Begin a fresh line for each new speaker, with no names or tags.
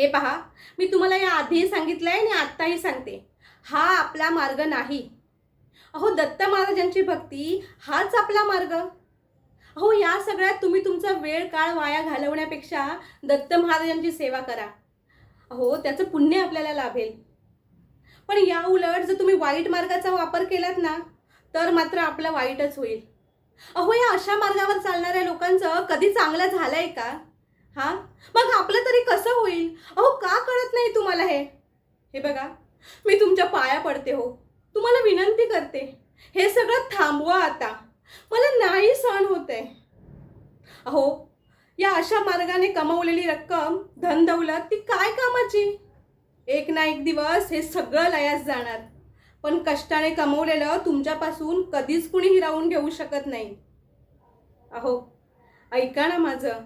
हे पहा मी तुम्हाला या आधीही सांगितलं आहे आणि आत्ताही सांगते. हा आपला मार्ग नाही. अहो दत्त महाराजांची भक्ती हाच आपला मार्ग. अहो या सगळ्यात तुम्ही तुमचा वेळ काळ वाया घालवण्यापेक्षा दत्त महाराजांची सेवा करा. अहो त्याचं पुण्य आपल्याला लाभेल. पण या उलट जर तुम्ही वाईट मार्गाचा वापर केलात ना तर मात्र आपलं वाईटच होईल. अहो या अशा मार्गावर चालणाऱ्या लोकांचं कधी चांगलं झालं आहे का? हां? मग आपलं तरी कसं होईल? मला तुम्हाला हे? हे बघा मी तुमच्या पाया पडते हो. तुम्हाला विनंती करते हे सगळं थांबवा आता. मला नाही सहन होते अहो या अशा मार्गाने कमवलेली रक्कम धनदौलत ती काय कामाची? एक ना एक दिवस हे सगळं लयास जाणार. पण कष्टाने कमवलेलं तुमच्यापासून कधीच कुणी हिरावून घेऊ शकत नाही. अहो ऐका ना माझं.